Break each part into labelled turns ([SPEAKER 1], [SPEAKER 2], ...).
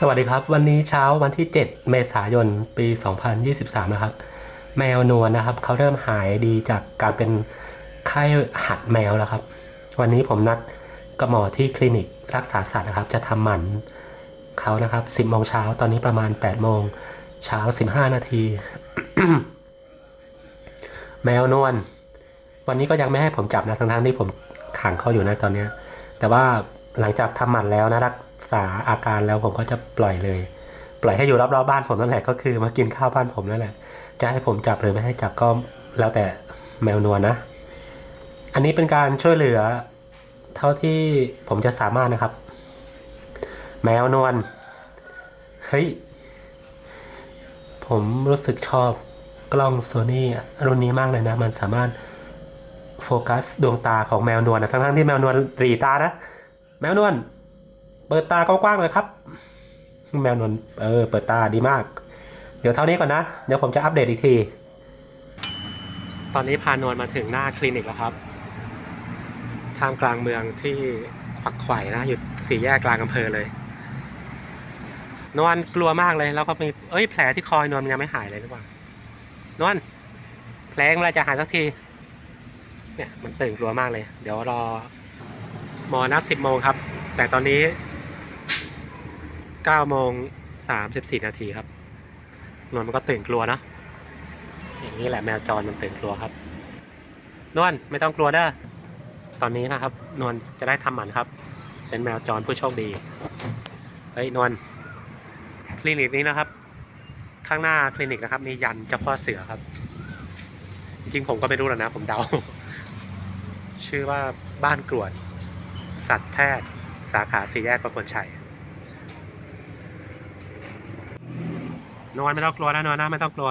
[SPEAKER 1] สวัสดีครับ วันนี้เช้าวันที่ 7 เมษายนปี 2023 นะครับ แมวนวลนะครับเขาเริ่มหายดีจากการเป็นไข้หัดแมวแล้วครับ วันนี้ผมนัดกับหมอที่คลินิกรักษาสัตว์นะครับ จะทำหมันเขานะครับ 10โมงเช้าตอนนี้ประมาณ 8 โมงเช้า 15 นาที แมวนวลวันนี้ก็ยังไม่ให้ผมจับนะทั้งๆที่ผมขังเขาอยู่นะตอนนี้ แต่ว่าหลังจากทำหมันแล้วนะรัก ษาอาการแล้วผมก็จะปล่อยเลย ปล่อยให้อยู่รอบๆบ้านผมนั่นแหละก็คือมากินข้าวบ้านผมนั่นแหละ จะให้ผมจับหรือไม่ให้จับก็แล้วแต่แมวนวลนะ อันนี้เป็นการช่วยเหลือ เท่าที่ผมจะสามารถนะครับ แมวนวลเฮ้ยผมรู้สึกชอบกล้องโซนี่รุ่นนี้มากเลยนะ มันสามารถโฟกัสดวงตาของแมวนวลนะทั้งๆที่แมวนวลหรีตานะ แมวนวล เปิดตากว้างๆเลยครับ แมวนวลเออ เปิดตาดีมาก เดี๋ยวเท่านี้ก่อนนะ เดี๋ยวผมจะอัปเดตอีกที ตอนนี้พานวลมาถึงหน้าคลินิกแล้วครับท่ามกลางเมืองที่ขวักไขว่นะอยู่สี่แยกกลางอำเภอเลย นวลกลัวมากเลยแล้วก็มีเอ้ยแผลที่คอยนวลมันยังไม่หายเลยหรือเปล่านวลแผลเมื่อไรจะหายสักที เนี่ยมันตื่นกลัวมากเลย เดี๋ยวรอหมอนัดสิบโมงครับ แต่ตอนนี้ เก้าโมงสามสิบสี่นาทีครับนวลมันก็ตื่นกลัวนะอย่างนี้แหละแมวจรมันตื่นกลัวครับ นวลไม่ต้องกลัวเด้อตอนนี้นะครับ นวลจะได้ทำหมันครับ เป็นแมวจรผู้โชคดีเฮ้ยนวลคลินิกนี้นะครับ ข้างหน้าคลินิกนะครับ มียันเจ้าพ่อเสือครับ จริงผมก็ไม่รู้แล้วนะ ผมเดา ชื่อว่าบ้านกรวด สัตว์แพทย์สาขาสี่แยกประคนชัย นวลไม่ต้องกลัวนะนวลนะไม่ต้องกลัว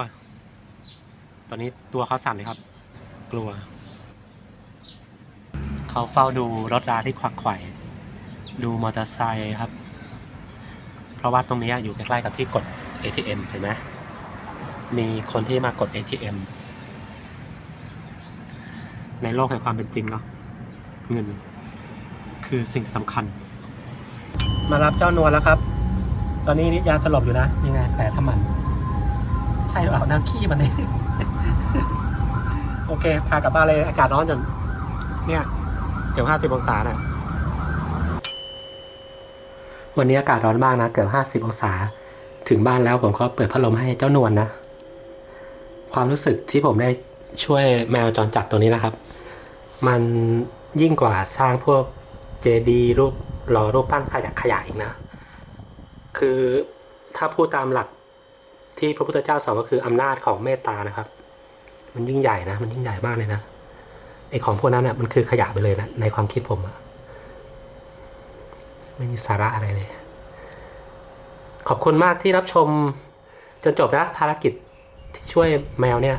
[SPEAKER 1] ตอนนี้ตัวเขาสั่นเลยครับ กลัว เขาเฝ้าดูรถราที่ขวักไขว่ดูมอเตอร์ไซค์ครับ เพราะว่าตรงนี้อยู่ใกล้ๆกับที่กด ATM เห็นไหมมีคนที่มากด ATM ในโลกแห่งความเป็นจริงเนาะเงิน คือสิ่งสำคัญ มารับเจ้านวลแล้วครับ ตอนนี้นิดยาสลบอยู่นะยังไงแผลทำหมัน ช่หรือเปล่าน้ำขี้มันเองโอเคพากลับบ้านเลยอากาศร้อนจนเนี่ยเกือบห้าสิบองศาน่ะวันนี้อากาศร้อนมากนะ เกือบห้าสิบองศา ถึงบ้านแล้วผมก็เปิดพัดลมให้เจ้านวลนะความรู้สึกที่ผมได้ช่วยแมวจรจัดตัวนี้นะครับ มันยิ่งกว่าสร้างพวกเจดีรูปหล่อรูปปั้นขยะขยะอีกนะ คือถ้าพูดตามหลัก ที่พระพุทธเจ้าสอนก็คืออำนาจของเมตตานะครับ มันยิ่งใหญ่นะ มันยิ่งใหญ่มากเลยนะไอของพวกนั้นอะมันคือขยะไปเลยนะในความคิดผมอะไม่มีสาระอะไรเลย ขอบคุณมากที่รับชมจนจบนะภารกิจที่ช่วยแมวเนี่ย